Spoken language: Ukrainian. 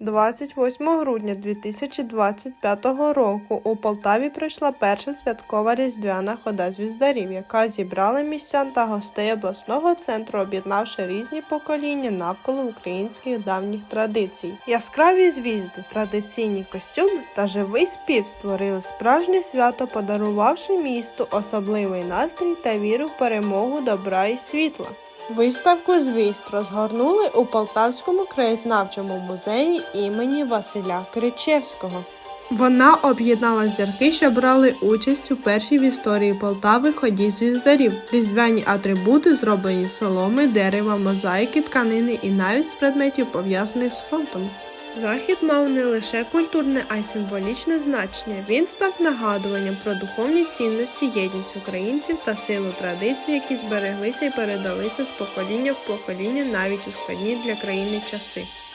28 грудня 2025 року у Полтаві пройшла перша святкова різдвяна хода звіздарів, яка зібрала містян та гостей обласного центру, об'єднавши різні покоління навколо українських давніх традицій. Яскраві звізди, традиційні костюми та живий спів створили справжнє свято, подарувавши місту особливий настрій та віру в перемогу добра і світла. Виставку звіст розгорнули у Полтавському краєзнавчому музеї імені Василя Кричевського. Вона об'єднала зірки, що брали участь у першій в історії Полтави ході звіздарів. Різдвяні атрибути зроблені з соломи, дерева, мозаїки, тканини і навіть з предметів пов'язаних з фронтом. Захід мав не лише культурне, а й символічне значення. Він став нагадуванням про духовні цінності, єдність українців та силу традицій, які збереглися і передалися з покоління в покоління навіть у складні для країни часи.